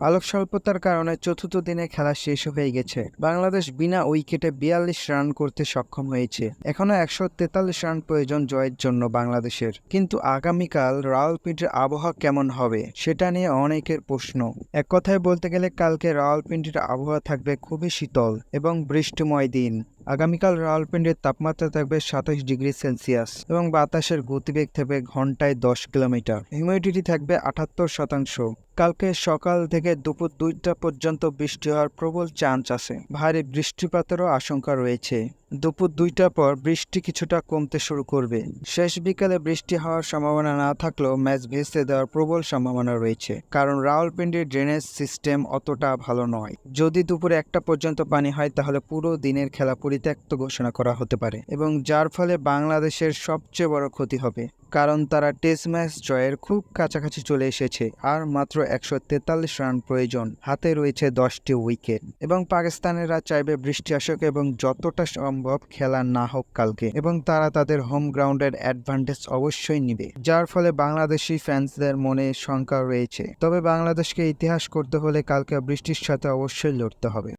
আলোক স্বল্পতার কারণে চতুর্থ দিনে খেলা শেষ হয়ে গেছে। বাংলাদেশ বিনা উইকেটে বিয়াল্লিশ রান করতে সক্ষম হয়েছে। এখনও একশো তেতাল্লিশ রান প্রয়োজন জয়ের জন্য বাংলাদেশের। কিন্তু আগামীকাল রাওয়ালপিন্ডির আবহাওয়া কেমন হবে, সেটা নিয়ে অনেকের প্রশ্ন। এক কথায় বলতে গেলে কালকে রাওয়ালপিন্ডির আবহাওয়া থাকবে খুবই শীতল এবং বৃষ্টিময় দিন। আগামীকাল রাওয়ালপিন্ডির তাপমাত্রা থাকবে সাতাশ ডিগ্রি সেলসিয়াস এবং বাতাসের গতিবেগ থাকবে ঘন্টায় দশ কিলোমিটার। হিউমিডিটি থাকবে আটাত্তর শতাংশ। কালকে সকাল থেকে দুপুর দুইটা পর্যন্ত বৃষ্টি হওয়ার প্রবল চান্স আছে। ভারী বৃষ্টিপাতেরও আশঙ্কা রয়েছে। দুপুর দুইটার পর বৃষ্টি কিছুটা কমতে শুরু করবে। শেষ বিকালে বৃষ্টি হওয়ার সম্ভাবনা না থাকলেও ম্যাচ ভেসে দেওয়ার প্রবল সম্ভাবনা রয়েছে, কারণ রাওয়ালপিন্ডির ড্রেনেজ সিস্টেম অতটা ভালো নয়। যদি দুপুরে একটা পর্যন্ত পানি হয়, তাহলে পুরো দিনের খেলা পরিত্যক্ত ঘোষণা করা হতে পারে, এবং যার ফলে বাংলাদেশের সবচেয়ে বড় ক্ষতি হবে। কারণ তারা টেস্ট ম্যাচ জয়ের খুব কাছাকাছি চলে এসেছে, আর মাত্র একশো তেতাল্লিশ রান প্রয়োজন। হাতে রয়েছে দশটি উইকেট। এবং পাকিস্তানেরা চাইবে বৃষ্টি আসুক এবং যতটা সম্ভব খেলা না হোক কালকে। এবং তারা তাদের হোম গ্রাউন্ডের অ্যাডভান্টেজ অবশ্যই নিবে। যার ফলে বাংলাদেশি ফ্যান্সদের মনে শঙ্কা রয়েছে। তবে বাংলাদেশকে ইতিহাস করতে হলে কালকে বৃষ্টির সাথে অবশ্যই লড়তে হবে।